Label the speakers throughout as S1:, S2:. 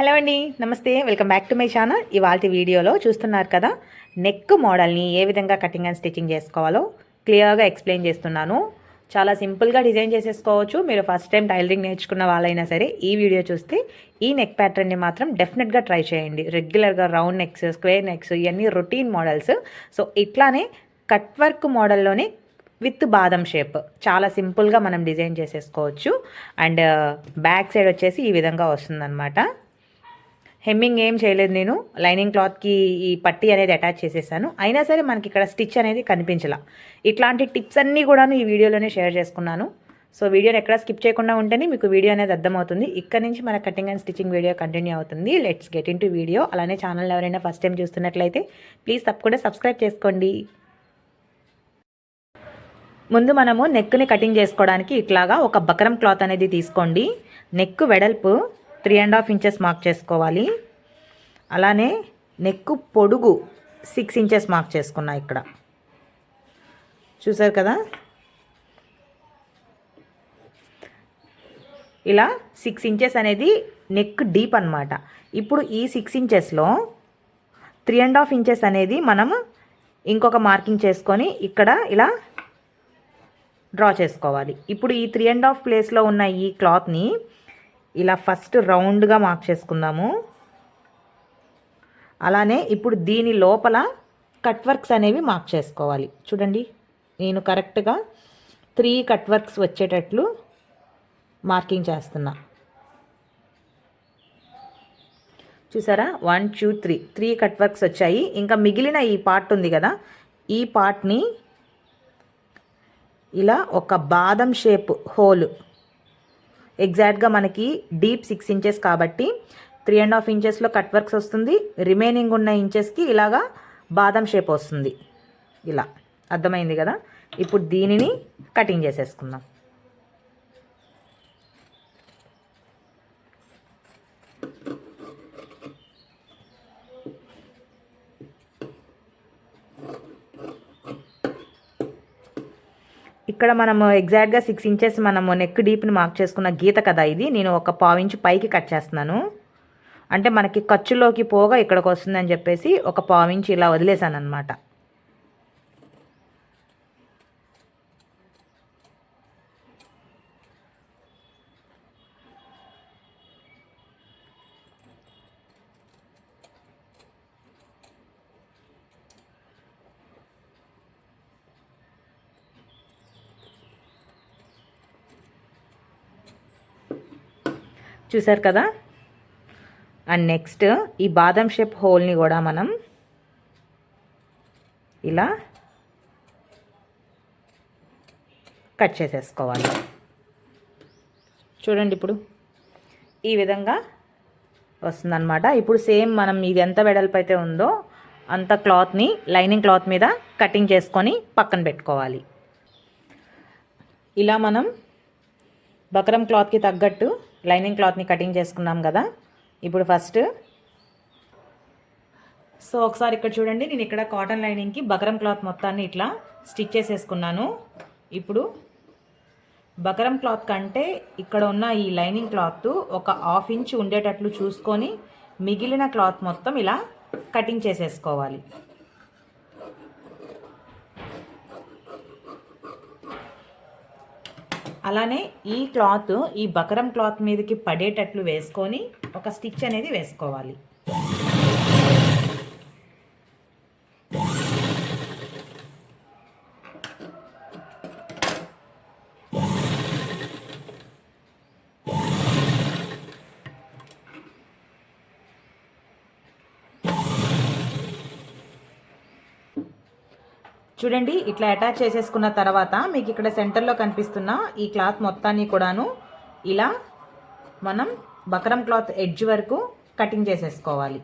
S1: Hello అండి. నమస్తే. Welcome back to my channel ఇవాళ వీడియోలో చూస్తున్నారు కదా నెక్ మోడల్ని ఏ విధంగా కటింగ్ అండ్ స్టిచ్చింగ్ చేసుకోవాలో క్లియర్గా ఎక్స్ప్లెయిన్ చేస్తున్నాను. చాలా సింపుల్గా డిజైన్ చేసేసుకోవచ్చు. మీరు ఫస్ట్ టైం టైలరింగ్ నేర్చుకున్న వాళ్ళైనా సరే ఈ వీడియో చూస్తే ఈ నెక్ ప్యాటర్న్ని మాత్రం డెఫినెట్గా ట్రై చేయండి. రెగ్యులర్గా రౌండ్ నెక్స్ స్క్వేర్ నెక్స్ ఇవన్నీ రొటీన్ మోడల్స్ సో ఇట్లానే కట్ వర్క్ మోడల్లోనే విత్ బాదం షేప్ చాలా సింపుల్గా మనం డిజైన్ చేసేసుకోవచ్చు. అండ్ బ్యాక్ సైడ్ వచ్చేసి ఈ విధంగా వస్తుందన్నమాట. హెమ్మింగ్ ఏం చేయలేదు నేను. లైనింగ్ క్లాత్కి ఈ పట్టి అనేది అటాచ్ చేసేసాను. అయినా సరే మనకి ఇక్కడ స్టిచ్ అనేది కనిపించలా. ఇట్లాంటి టిప్స్ అన్నీ కూడాను ఈ వీడియోలోనే షేర్ చేసుకున్నాను. సో వీడియోని ఎక్కడ స్కిప్ చేయకుండా ఉంటేనే మీకు వీడియో అనేది అర్థమవుతుంది. ఇక్కడ నుంచి మన cutting and stitching video continue అవుతుంది. లెట్స్ గెట్ ఇన్ వీడియో అలానే ఛానల్ ఎవరైనా ఫస్ట్ టైం చూస్తున్నట్లయితే ప్లీజ్ తప్పకుండా సబ్స్క్రైబ్ చేసుకోండి. ముందు మనము నెక్ని కటింగ్ చేసుకోవడానికి ఇట్లాగా ఒక బకరం క్లాత్ అనేది తీసుకోండి. నెక్ వెడల్పు three and half inches mark చేసుకోవాలి. అలానే నెక్ పొడుగు సిక్స్ ఇంచెస్ మార్క్ చేసుకున్నా ఇక్కడ. చూసారు కదా? ఇలా సిక్స్ ఇంచెస్ అనేది నెక్ డీప్ అనమాట ఇప్పుడు ఈ సిక్స్ ఇంచెస్లో త్రీ అండ్ హాఫ్ ఇంచెస్ అనేది మనం ఇంకొక మార్కింగ్ చేసుకొని ఇక్కడ ఇలా డ్రా చేసుకోవాలి. ఇప్పుడు ఈ త్రీ అండ్ హాఫ్ ప్లేస్లో ఉన్న ఈ క్లాత్ని ఇలా ఫస్ట్ రౌండ్గా మార్క్ చేసుకుందాము. అలానే ఇప్పుడు దీని లోపల కట్ వర్క్స్ అనేవి మార్క్ చేసుకోవాలి. చూడండి నేను కరెక్ట్గా త్రీ కట్ వర్క్స్ వచ్చేటట్లు మార్కింగ్ చేస్తున్నా. చూసారా? One two three. Three cut works వచ్చాయి. ఇంకా మిగిలిన ఈ పార్ట్ ఉంది కదా ఈ పార్ట్ని ఇలా ఒక బాదం షేప్ హోల్ ఎగ్జాక్ట్గా మనకి డీప్ సిక్స్ ఇంచెస్ కాబట్టి త్రీ అండ్ హాఫ్ ఇంచెస్లో కట్ వర్క్స్ వస్తుంది. రిమైనింగ్ ఉన్న ఇంచెస్కి ఇలాగా బాదం షేప్ వస్తుంది. ఇలా. అర్థమైంది కదా? ఇప్పుడు దీనిని కటింగ్ చేసేసుకుందాం. ఇక్కడ మనము ఎగ్జాక్ట్గా సిక్స్ ఇంచెస్ మనము నెక్ డీప్ని మార్క్ చేసుకున్న గీత కదా ఇది. నేను ఒక పావు ఇంచు పైకి కట్ చేస్తున్నాను. అంటే మనకి ఖర్చులోకి పోగా ఇక్కడికి వస్తుందని చెప్పేసి ఒక పావు ఇంచు ఇలా వదిలేసాను అనమాట చూసారు కదా? అండ్ నెక్స్ట్ ఈ బాదం షేప్ హోల్ని కూడా మనం ఇలా కట్ చేసేసుకోవాలి. చూడండి ఇప్పుడు. ఈ విధంగా వస్తుందన్నమాట. ఇప్పుడు సేమ్ మనం ఇది ఎంత వెడల్పు అయితే ఉందో అంత క్లాత్ని లైనింగ్ క్లాత్ మీద కటింగ్ చేసుకొని పక్కన పెట్టుకోవాలి. ఇలా మనం బకరం క్లాత్కి తగ్గట్టు లైనింగ్ క్లాత్ని కటింగ్ చేసుకున్నాం కదా. ఇప్పుడు ఫస్ట్ సో ఒకసారి ఇక్కడ చూడండి నేను ఇక్కడ కాటన్ లైనింగ్కి బకరం క్లాత్ మొత్తాన్ని ఇట్లా స్టిచ్ చేసేసుకున్నాను. ఇప్పుడు బకరం క్లాత్ కంటే ఇక్కడ ఉన్న ఈ లైనింగ్ క్లాత్ ఒక హాఫ్ ఇంచ్ ఉండేటట్లు చూసుకొని మిగిలిన క్లాత్ మొత్తం ఇలా కటింగ్ చేసేసుకోవాలి. అలానే ఈ క్లాత్ ఈ బకరం క్లాత్ మీదకి పడేటట్లు వేసుకొని ఒక స్టిచ్ అనేది వేసుకోవాలి. చూడండి ఇట్లా అటాచ్ చేసేసుకున్న తర్వాత మీకు ఇక్కడ సెంటర్లో కనిపిస్తున్న ఈ క్లాత్ మొత్తాన్ని కూడాను ఇలా మనం బకరం క్లాత్ ఎడ్జ్ వరకు కటింగ్ చేసేసుకోవాలి.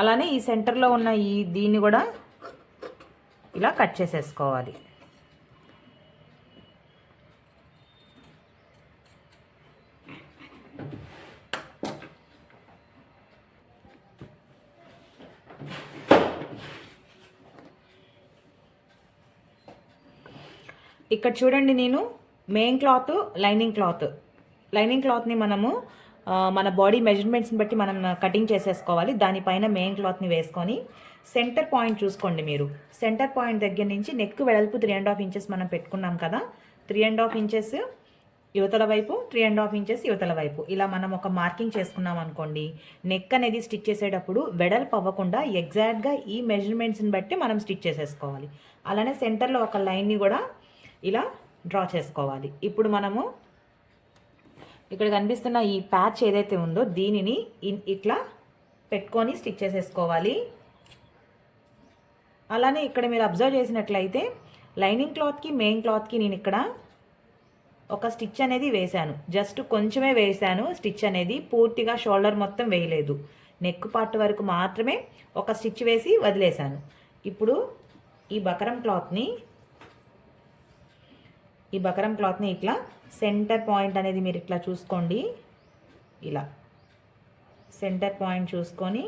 S1: అలానే ఈ సెంటర్లో ఉన్న ఈ దీన్ని కూడా ఇలా కట్ చేసేసుకోవాలి. ఇక్కడ చూడండి నేను main cloth lining cloth lining క్లాత్ని మనము మన బాడీ మెజర్మెంట్స్ని బట్టి మనం కటింగ్ చేసేసుకోవాలి. దానిపైన మెయిన్ క్లాత్ని వేసుకొని సెంటర్ పాయింట్ చూసుకోండి మీరు. సెంటర్ పాయింట్ దగ్గర నుంచి నెక్ వెడల్పు త్రీ అండ్ హాఫ్ ఇంచెస్ మనం పెట్టుకున్నాం కదా. త్రీ అండ్ హాఫ్ ఇంచెస్ యువతల వైపు త్రీ అండ్ హాఫ్ ఇంచెస్ యువతల వైపు. ఇలా మనం ఒక మార్కింగ్ చేసుకున్నాం అనుకోండి. నెక్ అనేది స్టిచ్ చేసేటప్పుడు వెడల్పు అవ్వకుండా ఎగ్జాక్ట్గా ఈ మెజర్మెంట్స్ని బట్టి మనం స్టిచ్ చేసేసుకోవాలి. అలానే సెంటర్లో ఒక లైన్ని కూడా ఇలా డ్రా చేసుకోవాలి. ఇప్పుడు మనము ఇక్కడ కనిపిస్తున్న ఈ ప్యాచ్ ఏదైతే ఉందో దీనిని ఇన్- ఇట్లా పెట్టుకొని స్టిచ్ చేసేసుకోవాలి. అలానే ఇక్కడ మీరు అబ్జర్వ్ చేసినట్లయితే లైనింగ్ క్లాత్కి మెయిన్ క్లాత్కి నేను ఇక్కడ ఒక స్టిచ్ అనేది వేశాను. జస్ట్ కొంచెమే వేశాను. స్టిచ్ అనేది పూర్తిగా షోల్డర్ మొత్తం వేయలేదు. నెక్ పార్ట్ వరకు మాత్రమే ఒక స్టిచ్ వేసి వదిలేశాను. ఇప్పుడు ఈ బకరం క్లాత్ని ఈ బకరం క్లాత్ని ఇట్లా సెంటర్ పాయింట్ అనేది మీరు ఇట్లా చూసుకోండి. ఇలా సెంటర్ పాయింట్ చూసుకొని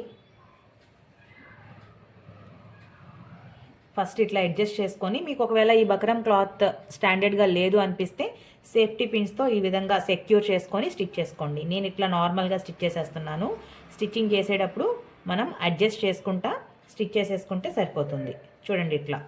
S1: ఫస్ట్ ఇట్లా అడ్జస్ట్ చేసుకొని మీకు ఒకవేళ ఈ బకరం క్లాత్ స్టాండర్డ్గా లేదు అనిపిస్తే సేఫ్టీ పిన్స్తో ఈ విధంగా సెక్యూర్ చేసుకొని స్టిచ్ చేసుకోండి. నేను ఇట్లా నార్మల్గా స్టిచ్ చేసేస్తున్నాను. స్టిచ్చింగ్ చేసేటప్పుడు మనం అడ్జస్ట్ చేసుకుంటా స్టిచ్ చేసేసుకుంటే సరిపోతుంది. చూడండి ఇట్లా.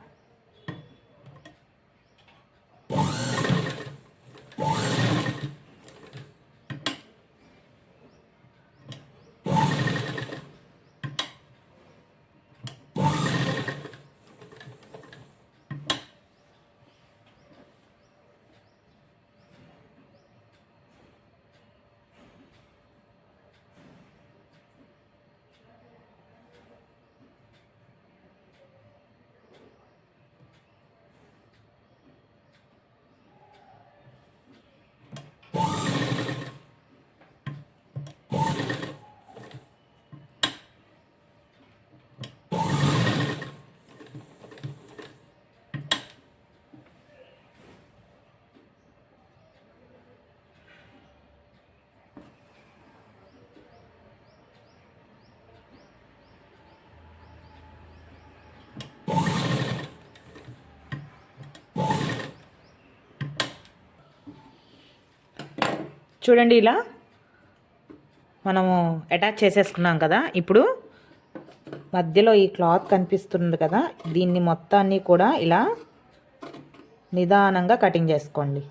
S1: చూడండి ఇలా. మనము అటాచ్ చేసేసుకున్నాం కదా. ఇప్పుడు మధ్యలో ఈ క్లాత్ కనిపిస్తుంది కదా. దీన్ని మొత్తాన్ని కూడా ఇలా నిదానంగా కటింగ్ చేసుకోండి.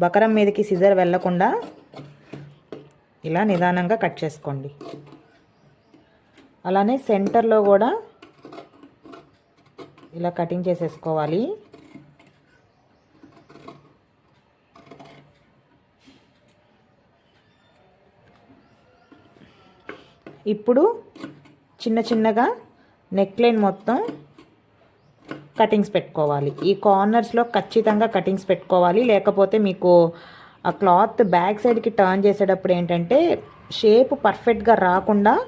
S1: బకరం మీదకి సిజర్ వెళ్ళకుండా ఇలా నిదానంగా కట్ చేసుకోండి. అలానే సెంటర్లో కూడా ఇలా కటింగ్ చేసేసుకోవాలి. ఇప్పుడు చిన్న చిన్నగా నెక్ లైన్ మొత్తం కటింగ్స్ పెట్టుకోవాలి. ఈ కార్నర్స్లో ఖచ్చితంగా కటింగ్స్ పెట్టుకోవాలి. లేకపోతే మీకు ఆ క్లాత్ బ్యాక్ సైడ్కి టర్న్ చేసేటప్పుడు ఏంటంటే షేప్ పర్ఫెక్ట్గా రాకుండా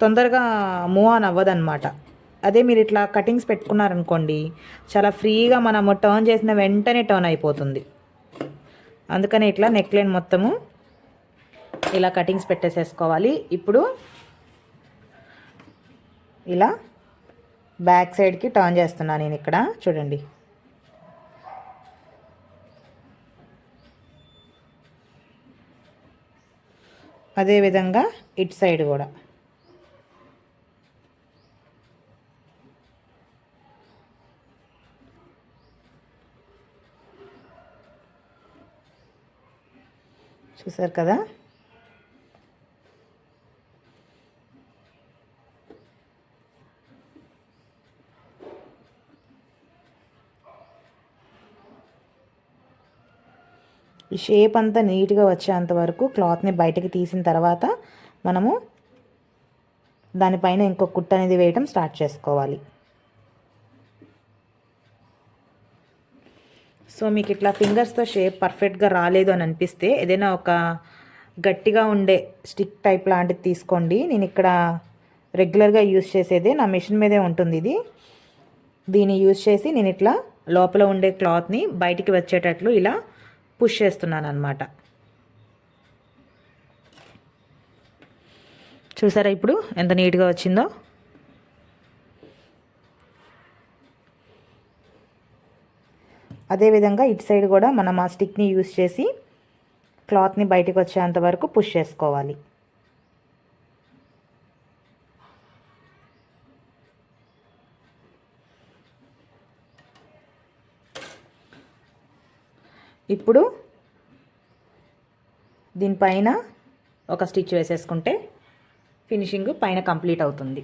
S1: తొందరగా మూవ్ ఆన్ అవ్వదన్నమాట. అదే మీరు ఇట్లా కటింగ్స్ పెట్టుకున్నారనుకోండి చాలా ఫ్రీగా మనము టర్న్ చేసిన వెంటనే టర్న్ అయిపోతుంది. అందుకని ఇట్లా నెక్ లైన్ మొత్తము ఇలా కటింగ్స్ పెట్టేసేసుకోవాలి. ఇప్పుడు ఇలా బ్యాక్ సైడ్కి టర్న్ చేస్తున్నాను నేను ఇక్కడ. చూడండి. అదేవిధంగా ఇట్ సైడ్ కూడా. చూసారు కదా? షేప్ అంతా నీట్గా వచ్చేంత వరకు క్లాత్ని బయటకి తీసిన తర్వాత మనము దానిపైన ఇంకో కుట్ట అనేది వేయటం స్టార్ట్ చేసుకోవాలి. సో మీకు ఇట్లా ఫింగర్స్తో షేప్ పర్ఫెక్ట్గా రాలేదు అని అనిపిస్తే ఏదైనా ఒక గట్టిగా ఉండే స్టిక్ టైప్ లాంటిది తీసుకోండి. నేను ఇక్కడ రెగ్యులర్గా యూస్ చేసేదే నా మిషన్ మీదే ఉంటుంది ఇది. దీన్ని యూజ్ చేసి నేను ఇట్లా లోపల ఉండే క్లాత్ని బయటికి వచ్చేటట్లు ఇలా పుష్ చేస్తున్నాను అనమాట చూసారా ఇప్పుడు ఎంత నీట్గా వచ్చిందో? అదేవిధంగా ఇటు సైడ్ కూడా మనం ఆ స్టిక్ని యూస్ చేసి క్లాత్ని బయటకు వచ్చేంత వరకు పుష్ చేసుకోవాలి. ఇప్పుడు దీనిపైన ఒక స్టిచ్ వేసేసుకుంటే ఫినిషింగ్ పైన కంప్లీట్ అవుతుంది.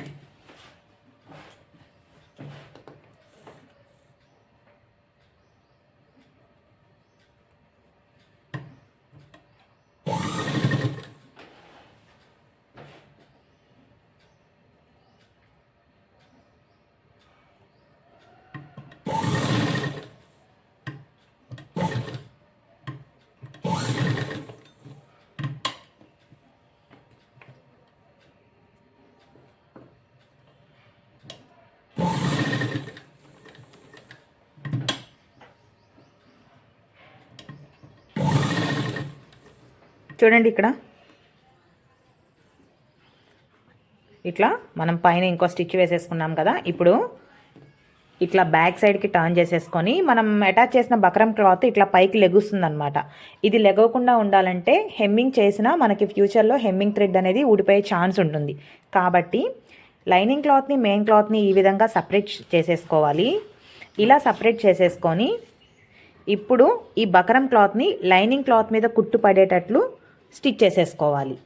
S1: చూడండి ఇక్కడ. ఇట్లా మనం పైన ఇంకో స్టిచ్ వేసేసుకున్నాం కదా. ఇప్పుడు ఇట్లా బ్యాక్ సైడ్కి టర్న్ చేసేసుకొని మనం అటాచ్ చేసిన బక్రం క్లాత్ ఇట్లా పైకి లెగుస్తుంది అనమాట ఇది లెగవకుండా ఉండాలంటే హెమ్మింగ్ చేసినా మనకి ఫ్యూచర్లో హెమ్మింగ్ థ్రెడ్ అనేది ఊడిపోయే ఛాన్స్ ఉంటుంది. కాబట్టి లైనింగ్ క్లాత్ని మెయిన్ క్లాత్ని ఈ విధంగా సపరేట్ చేసేసుకోవాలి. ఇలా సపరేట్ చేసేసుకొని ఇప్పుడు ఈ బకరం క్లాత్ని లైనింగ్ క్లాత్ మీద కుట్టు పడేటట్లు స్టిచ్ చేసేసుకోవాలి.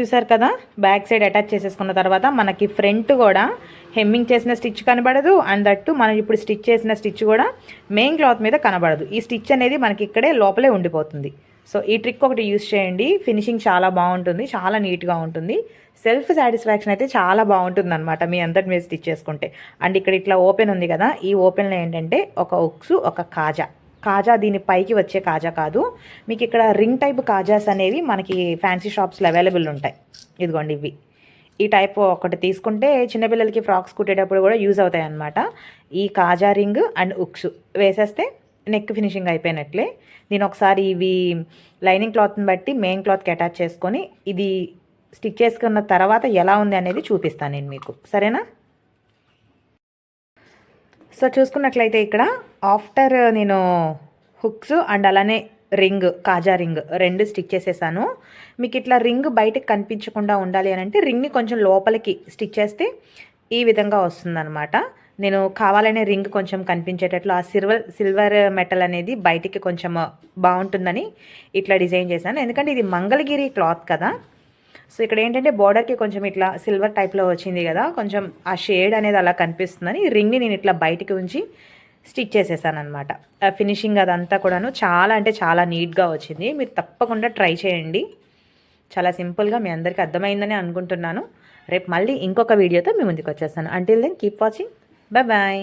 S1: చూసారు కదా? బ్యాక్ సైడ్ అటాచ్ చేసేసుకున్న తర్వాత మనకి ఫ్రంట్ కూడా హెమ్మింగ్ చేసిన స్టిచ్ కనబడదు. అండ్ దట్టు మనం ఇప్పుడు స్టిచ్ చేసిన స్టిచ్ కూడా మెయిన్ క్లాత్ మీద కనబడదు. ఈ స్టిచ్ అనేది మనకి ఇక్కడే లోపలే ఉండిపోతుంది. సో ఈ ట్రిక్ ఒకటి యూస్ చేయండి. ఫినిషింగ్ చాలా బాగుంటుంది. చాలా నీట్గా ఉంటుంది. సెల్ఫ్ సాటిస్ఫాక్షన్ అయితే చాలా బాగుంటుంది అనమాట మీ అంతటి మీద స్టిచ్ చేసుకుంటే. అండ్ ఇక్కడ ఇట్లా ఓపెన్ ఉంది కదా? ఈ ఓపెన్లో ఏంటంటే ఒక ఉక్సు ఒక కాజా. కాజా దీని పైకి వచ్చే కాజా కాదు. మీకు ఇక్కడ రింగ్ టైప్ కాజాస్ అనేవి మనకి ఫ్యాన్సీ షాప్స్లో అవైలబుల్ ఉంటాయి. ఇదిగోండి ఇవి. ఈ టైప్ ఒకటి తీసుకుంటే చిన్నపిల్లలకి ఫ్రాక్స్ కుట్టేటప్పుడు కూడా యూజ్ అవుతాయి అన్నమాట. ఈ కాజా రింగ్ అండ్ ఉక్స్ వేసేస్తే నెక్ ఫినిషింగ్ అయిపోయినట్లే. నేను ఒకసారి ఇవి లైనింగ్ క్లాత్ని బట్టి మెయిన్ క్లాత్కి అటాచ్ చేసుకొని ఇది స్టిచ్ చేసుకున్న తర్వాత ఎలా ఉంది అనేది చూపిస్తాను నేను మీకు. సరేనా? సో చూసుకున్నట్లయితే ఇక్కడ ఆఫ్టర్ నేను హుక్స్ అండ్ అలానే రింగ్ కాజా రింగ్ రెండు స్టిచ్ చేసేసాను. మీకు ఇట్లా రింగ్ బయటకు కనిపించకుండా ఉండాలి అని అంటే రింగ్ని కొంచెం లోపలికి స్టిచ్ చేస్తే ఈ విధంగా వస్తుందన్నమాట. నేను కావాలనే రింగ్ కొంచెం కనిపించేటట్లు ఆ సిల్వర్ సిల్వర్ మెటల్ అనేది బయటికి కొంచెం బాగుంటుందని ఇట్లా డిజైన్ చేశాను. ఎందుకంటే ఇది మంగళగిరి క్లాత్ కదా. సో ఇక్కడ ఏంటంటే బార్డర్కి కొంచెం ఇట్లా సిల్వర్ టైప్లో వచ్చింది కదా కొంచెం ఆ షేడ్ అనేది అలా కనిపిస్తుందని రింగ్ని నేను ఇట్లా బయటికి ఉంచి స్టిచ్ చేసేసాను అనమాట ఫినిషింగ్ అదంతా కూడాను చాలా అంటే చాలా నీట్గా వచ్చింది. మీరు తప్పకుండా ట్రై చేయండి. చాలా సింపుల్గా మీ అందరికీ అర్థమైందని అనుకుంటున్నాను. రేపు మళ్ళీ ఇంకొక వీడియోతో మీ ముందుకు వచ్చేస్తాను. Until then keep watching bye bye